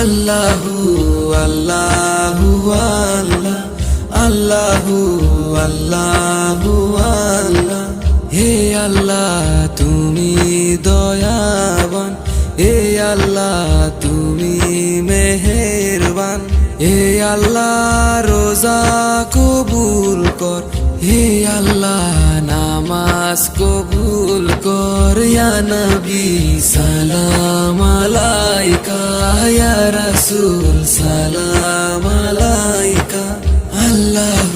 আল্লাহু আল্লাহু আল্লাহ, আল্লাহু আল্লাহু আল্লাহ। হে আল্লাহ, তুমি দয়াবান। হে আল্লাহ, তুমি মেহেরবান। হে আল্লাহ, রোজা কবুল কর। হে আল্লাহ নামাজ কবুল কর ইয়া নবী সালাম আলাইকা ইয়া রাসূল সালাম আলাইকা। আল্লাহু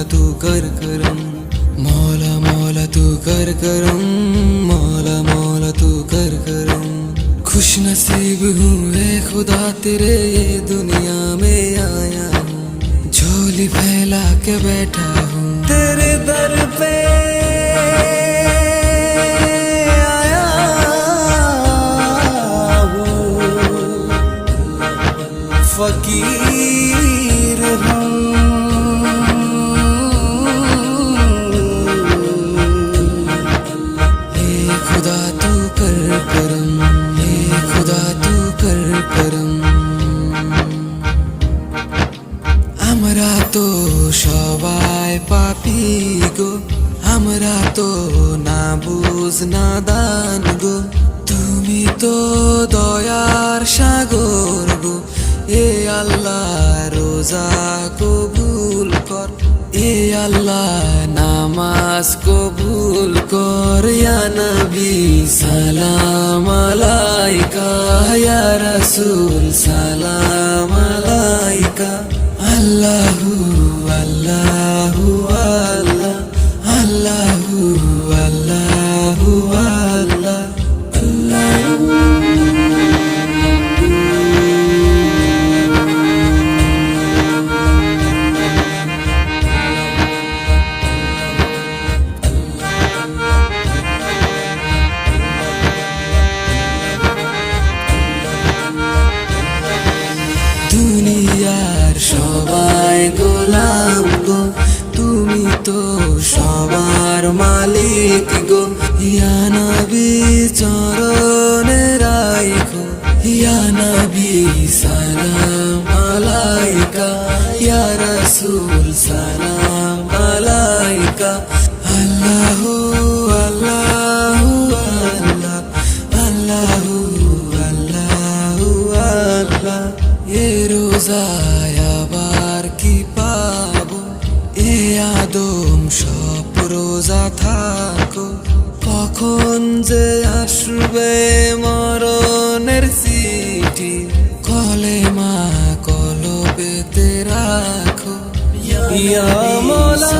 मौला तू कर करम, मौला मौला तू कर करम, मौला मौला तू कर करम। खुश नसीब हूँ ए खुदा तेरे ये दुनिया में आया, झोली फैला के बैठा हूँ। तेरे दर पे फकीर हे। তো সবাই পাপি গো, আমরা তো না বুঝ, না দান গো। তুমি তো দয়ার সাগর গো, এ আল্লাহ রোজা কবুল কর, এ আল্লাহ নামাজ কবুল কর। ইয়া নবী সালাম আলাইকা, ইয়া রাসূল সালাম আলাইকা। আল্লাহু আল্লাহু দুনিয়ার সবাই গোলাম গো। তুমি তো সবার মালিক গো। ইয়া নবী চরণে রাইখো। ইয়া নবী সালাম আলাইকা। ইয়া রাসূল সালাম আলাইকা। আল্লাহু রোজায় আবার কি পাবো? এ আদম সব রোজা থাকো। কখন যে আসবে মরণের সিটি কলে মা কলবেতে রাখো। ইয়া মোলা